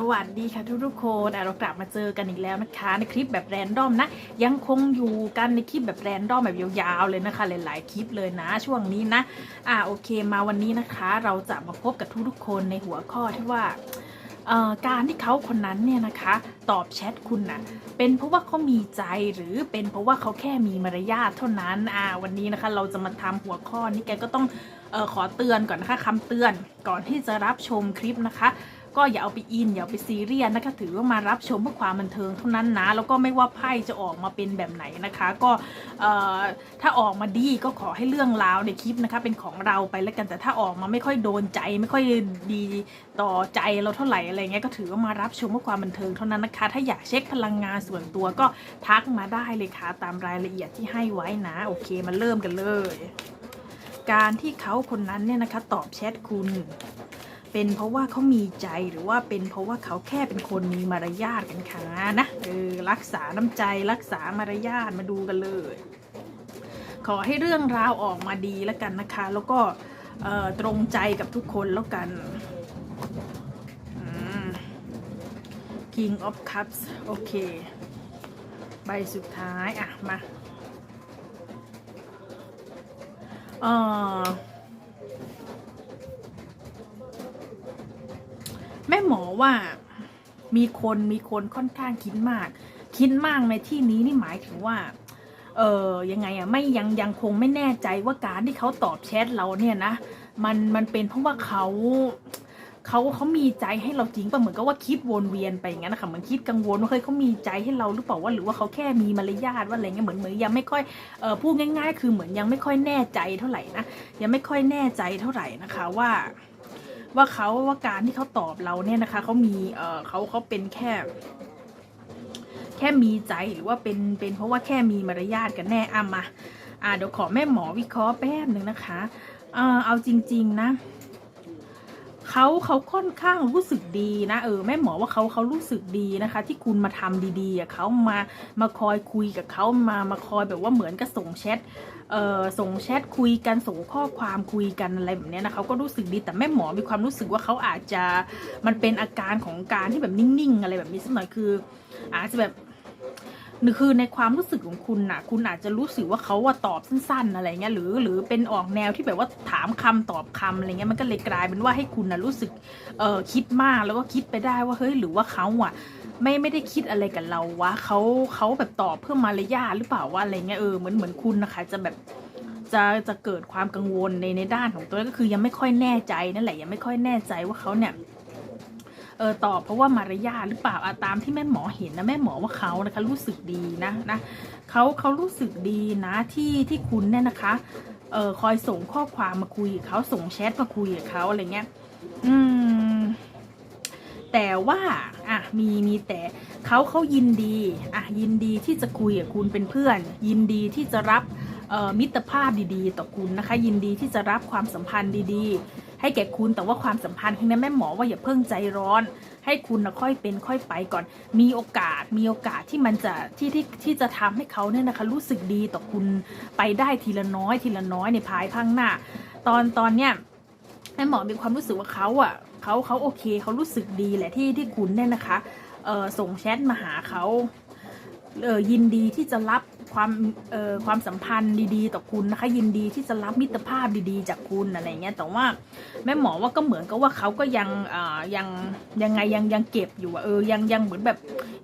สวัสดีค่ะทุกทุกๆคนเรากลับมาเจอกันอีกแล้วนะคะ ในคลิปแบบแรนดอมนะ ยังคงอยู่กันในคลิปแบบแรนดอมแบบยาวๆเลยนะคะ หลายๆคลิปเลยนะ ช่วงนี้นะอะโอเคมาวันนี้นะคะ เราจะมาพบกับทุกๆคนในหัวข้อที่ว่าการที่เขาคนนั้นเนี่ยนะคะตอบแชทคุณนะ่ะเป็นเพราะว่าเขามีใจหรือเป็นเพราะว่าเขาแค่มีมารยาทเท่านั้นอ่าวันนี้นะคะเราจะมาทำหัวข้อนี้แกก็ต้องออขอเตือนก่อนนะคะคำเตือนก่อนที่จะรับชมคลิปนะคะ ก็อย่าเอาไปอินอย่าไปซีเรียสนะคะถือว่ามารับชมเพื่อความบันเทิงเท่านั้นนะ แล้วก็ไม่ว่าไพ่จะออกมาเป็นแบบไหนนะคะ ก็ถ้าออกมาดีก็ขอให้เรื่องราวในคลิปนะคะเป็นของเราไปแล้วกันแต่ถ้าออกมาไม่ค่อยโดนใจ ไม่ค่อยดีต่อใจเราเท่าไหร่อะไรเงี้ยก็ถือว่ามารับชมเพื่อความบันเทิงเท่านั้นนะคะ ถ้าอยากเช็คพลังงานส่วนตัวก็ทักมาได้เลยค่ะตามรายละเอียดที่ให้ไว้นะ โอเคมาเริ่มกันเลย การที่เขาคนนั้นเนี่ยนะคะตอบแชทคุณ เป็นเพราะว่าเขามีใจหรือว่าเป็นเพราะว่าเขาแค่เป็นคนมีมารยาทกันค่ะนะเออรักษาน้ำใจรักษามารยาทมาดูกันเลย ขอให้เรื่องราวออกมาดีแล้วกันนะคะ แล้วก็เออตรงใจกับทุกคนแล้วกัน King of Cups โอเค ใบสุดท้าย อะ มา เอ่อ แม่หมอว่ามีคนมีคนค่อนข้างคิดมาก คิดมากในที่นี้นี่หมายถึงว่า เออยังไงอะไม่ยังยังคงไม่แน่ใจว่าการที่เขาตอบแชทเราเนี่ยนะมันมันเป็นเพราะว่าเขาเขาเขามีใจให้เราจริงป่ะเหมือนกับว่าคิดวนเวียนไปอย่างนั้นนะคะเหมือนคิดกังวลว่าเฮ้ยเขามีใจให้เราหรือเปล่าว่า หรือว่าเขาแค่มีมารยาทว่าอะไรเงี้ยเหมือนเหมือนยังไม่ค่อยเออพูดง่าย ๆ คือเหมือนยังไม่ค่อยแน่ใจเท่าไหร่นะยังไม่ค่อยแน่ใจเท่าไหร่นะคะว่า ว่าเขาว่าการที่เขาตอบเราเนี่ยนะคะเขามีเออเขาเขาเป็นแค่แค่มีใจหรือว่าเป็นเป็นเพราะว่าแค่มีมารยาทกันแน่อะมาอ่าเดี๋ยวขอแม่หมอวิเคราะห์แป๊บหนึ่งนะคะเออเอาจริง ๆ นะ เขาเขาค่อนข้างรู้สึกดีนะเออแม่หมอว่าเขาเขารู้สึกดีนะคะ ที่คุณมาทำดีๆอะเขามามาคอยคุยกับเขามามาคอยแบบว่าเหมือนกับส่งแชทเอ่อส่งแชทคุยกันส่งข้อความคุยกันอะไรแบบเนี้ยนะเขาก็รู้สึกดีแต่แม่หมอมีความรู้สึกว่าเขาอาจจะมันเป็นอาการของการที่แบบนิ่งๆ อะไรแบบนี้สักหน่อยคือ อาจจะแบบ คือในความรู้สึกของคุณน่ะคุณอาจจะรู้สึกว่าเขาว่าตอบสั้นๆอะไรเงี้ยหรือหรือเป็นออกแนวที่แบบว่าถามคำตอบคำอะไรเงี้ยมันก็เลยกลายเป็นว่าให้คุณน่ะรู้สึกเออคิดมากแล้วก็คิดไปได้ว่าเฮ้ยหรือว่าเขาอะไม่ไม่ได้คิดอะไรกับเราวะเขาเขาแบบตอบเพื่อมารยาทหรือเปล่าว่าอะไรเงี้ยเออเหมือนเหมือนคุณนะคะจะแบบจะจะเกิดความกังวลในในด้านของตัวเองก็คือยังไม่ค่อยแน่ใจนั่นแหละยังไม่ค่อยแน่ใจว่าเขาเนี่ย เออตอบเพราะว่ามารยาทหรือเปล่าตามที่แม่หมอเห็นนะแม่หมอว่าเขานะคะรู้สึกดีนะนะเขาเขารู้สึกดีนะที่ที่คุณเนี่ยนะคะเออคอยส่งข้อความมาคุยกับเขาส่งแชทมาคุยกับเขาอะไรเงี้ยอืมแต่ว่าอะมีมีแต่เขาเขายินดีอะยินดีที่จะคุยกับคุณเป็นเพื่อน ยินดีที่จะรับมิตรภาพดีๆ ต่อคุณนะคะ ยินดีที่จะรับความสัมพันธ์ดีๆ ให้แก่คุณแต่ว่าความสัมพันธ์ครั้งนี้แม่หมอว่าอย่าเพิ่งใจร้อน ให้คุณนะค่อยเป็นค่อยไปก่อน มีโอกาสมีโอกาสที่มันจะที่ที่ที่จะทำให้เขาเนี่ยนะคะรู้สึกดีต่อคุณไปได้ทีละน้อย ทีละน้อยในภายภาคหน้า ตอนตอนเนี้ยแม่หมอมีความรู้สึกว่าเขาอะเขาเขาโอเคเขารู้สึกดีแหละที่ที่คุณเนี่ยนะคะเออส่งแชทมาหาเขา ยินดีที่จะรับความความสัมพันธ์ดีๆ ต่อคุณนะคะ ยินดีที่จะรับมิตรภาพดีๆ จากคุณอะไรเงี้ยแต่ว่าแม่หมอว่าก็เหมือนกับว่าเขาก็ยังยังยังไงยังยังเก็บอยู่อะเออยังยังเหมือนแบบ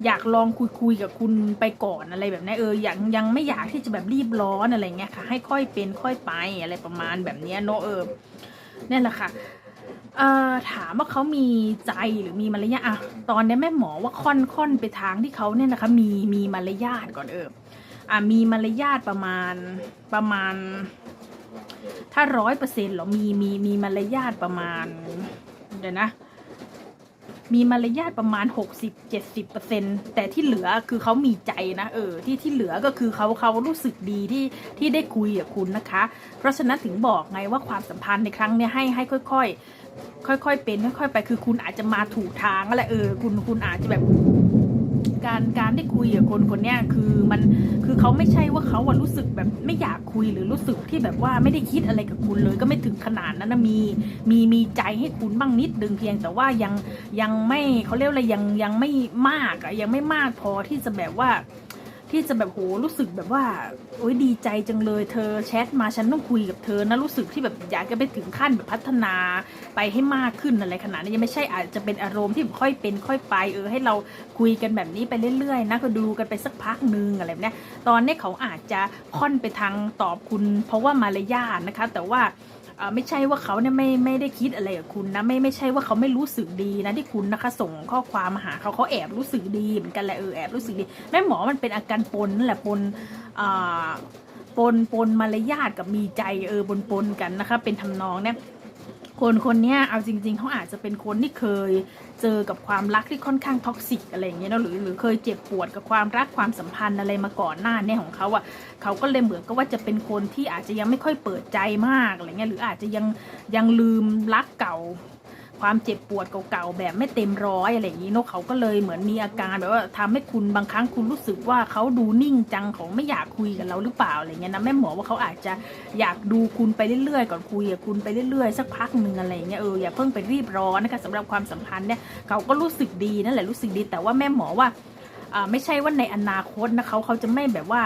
อยากลองคุยคุยกับคุณไปก่อนอะไรแบบนี้เออยังยังไม่อยากที่จะแบบรีบร้อนอะไรเงี้ยค่ะ ให้ค่อยเป็นค่อยไปอะไรประมาณแบบนี้เนอะเออเนี่ยแหละค่ะ ถามว่าเขามีใจหรือมีมารยาทอะตอนนี้แม่หมอว่าค่อนค่อนไปทางที่เขาเนี่ยนะคะ มีมีมารยาทก่อนเอออะมีมารยาทประมาณประมาณ ถ้าร้อยเปอร์เซ็นต์หรอมีมีมีมารยาทประมาณเดี๋ยวนะมีมารยาทประมาณหกสิบเจ็ดสิบเปอร์เซ็นแต่ที่เหลือคือเขามีใจนะเออที่ที่เหลือก็คือเขาเขารู้สึกดีที่ที่ได้คุยกับคุณนะคะ เพราะฉะนั้นถึงบอกไงว่าความสัมพันธ์ในครั้งนี้ให้ให้ค่อย ๆ ค่อยๆเป็นค่อยๆไปคือคุณอาจจะมาถูกทางแล้วแหละเออคุณคุณอาจจะแบบการการได้คุยกับคนคนเนี้ยคือมันคือเขาไม่ใช่ว่าเขาอะรู้สึกแบบไม่อยากคุยหรือรู้สึกที่แบบว่าไม่ได้คิดอะไรกับคุณเลย ก็ไม่ถึงขนาดนั้นนะมีมีมีใจให้คุณบ้างนิดนึงเพียงแต่ว่ายังยังไม่เขาเรียกอะไรยังยังไม่มากอะยังไม่มากพอที่จะแบบว่า ที่จะแบบโหรู้สึกแบบว่าโอ๊ยดีใจจังเลยเธอแชทมาฉันต้องคุยกับเธอนะรู้สึกที่แบบอยากจะไปถึงขั้นแบบพัฒนาไปให้มากขึ้นอะไรขนาดนี้ยังไม่ใช่อาจจะเป็นอารมณ์ที่ค่อยเป็นค่อยไป เออให้เราคุยกันแบบนี้ไปเรื่อยๆนะก็ดูกันไปสักพักหนึงอะไรแบบนี้ตอนนี้เขาอาจจะค่อนไปทางตอบคุณ เพราะว่ามารยาทนะคะ แต่ว่า ไม่ใช่ว่าเขาเนี่ยไม่ไม่ได้คิดอะไรกับคุณนะไม่ไม่ใช่ว่าเขาไม่รู้สึกดีนะที่คุณนะคะ ส่งข้อความมาหาเขาเขาแอบรู้สึกดีเหมือนกันแหละเออแอบรู้สึกดีแม่หมอมันเป็นอาการปนนั่นแหละปนอ่าปนปนมารยาทกับมีใจเออปนปนกันนะคะ เป็นทำนองเนี่ย คนคนนี้เอาจริง ๆเขาอาจจะเป็นคนที่เคยเจอกับความรักที่ค่อนข้างท็อกซิกอะไรอย่างเงี้ยเนะหรือหรือเคยเจ็บปวดกับความรักความสัมพันธ์อะไรมาก่อนหน้าเนี่ยของเขาอะเขาก็เลยเหมือนกับว่าจะเป็นคนที่อาจจะยังไม่ค่อยเปิดใจมากอะไรเงี้ยหรืออาจจะยังยังลืมรักเก่า ความเจ็บปวดเก่าๆแบบไม่เต็มร้อยอะไรอย่างนี้นกเขาก็เลยเหมือนมีอาการแบบว่าทำให้คุณบางครั้งคุณรู้สึกว่าเขาดูนิ่งจังเขาไม่อยากคุยกับเราหรือเปล่าอะไรเงี้ยนะแม่หมอว่าเขาอาจจะอยากดูคุณไปเรื่อยๆก่อนคุยกับคุณไปเรื่อยๆ สักพักหนึ่งอะไรเงี้ยเอออย่าเพิ่งไปรีบร้อนนะคะสำหรับความสัมพันธ์เนี่ยเขาก็รู้สึกดีนั่นแหละรู้สึกดี แต่ว่าแม่หมอว่าอ่าไม่ใช่ว่าในอนาคตนะเขาเขาจะไม่แบบว่า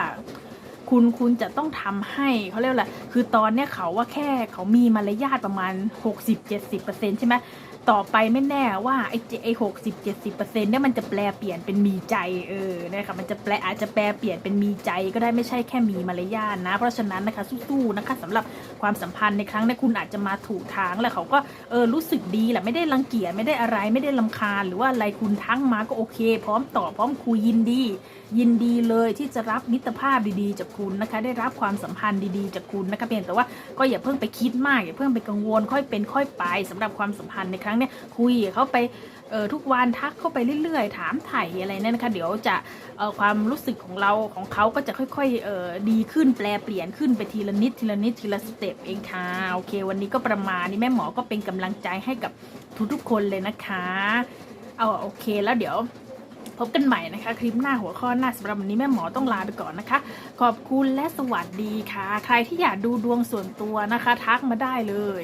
คุณคุณจะต้องทำให้เขาเรียกว่าอะไรคือตอนเนี้ยเขาว่าแค่เขามีมารยาทประมาณ 60-70%ใช่ไหม ต่อไปไม่แน่ว่าไอ้เจไอ้หกสิบเจ็ดสิบเปอร์เซ็นต์เนี่ยมันจะแปลเปลี่ยนเป็นมีใจเออนะคะมันจะแปลอาจจะแปลเปลี่ยนเป็นมีใจก็ได้ไม่ใช่แค่มีมารยาทนะ เพราะฉะนั้นนะคะสู้ๆนะคะสำหรับความสัมพันธ์ในครั้งนี้คุณอาจจะมาถูกทางแล้วเขาก็เออรู้สึกดีแหละไม่ได้รังเกียจไม่ได้อะไรไม่ได้ลำคาญ หรือว่าอะไรคุณทักมาก็โอเค พร้อมตอบพร้อมคุยยินดี ยินดีเลยที่จะรับมิตรภาพดีๆจากคุณนะคะ ได้รับความสัมพันธ์ดีๆจากคุณนะคะเพียงแต่ว่าก็อย่าเพิ่งไปคิดมากอย่าเพิ่งไปกังวลค่อยเป็นค่อยไปสำหรับความสัมพันธ์ในครั้งเนี้ยคุยเขาไปทุกวันทักเข้าไปเรื่อยๆ ถามไถ่อะไรเนี่ยนะคะเดี๋ยวจะความรู้สึกของเราของเขาก็จะค่อยๆดีขึ้นแปลเปลี่ยนขึ้นไปทีละนิดทีละนิดทีละสเต็ปเองค่ะโอเค วันนี้ก็ประมาณนี้แม่หมอก็เป็นกำลังใจให้กับทุกๆคนเลยนะคะเอาโอเคแล้วเดี๋ยวพบกันใหม่นะคะ คลิปหน้าหัวข้อหน้าสำหรับวันนี้แม่หมอต้องลาไปก่อนนะคะ ขอบคุณและสวัสดีค่ะ ใครที่อยากดูดวงส่วนตัวนะคะ ทักมาได้เลย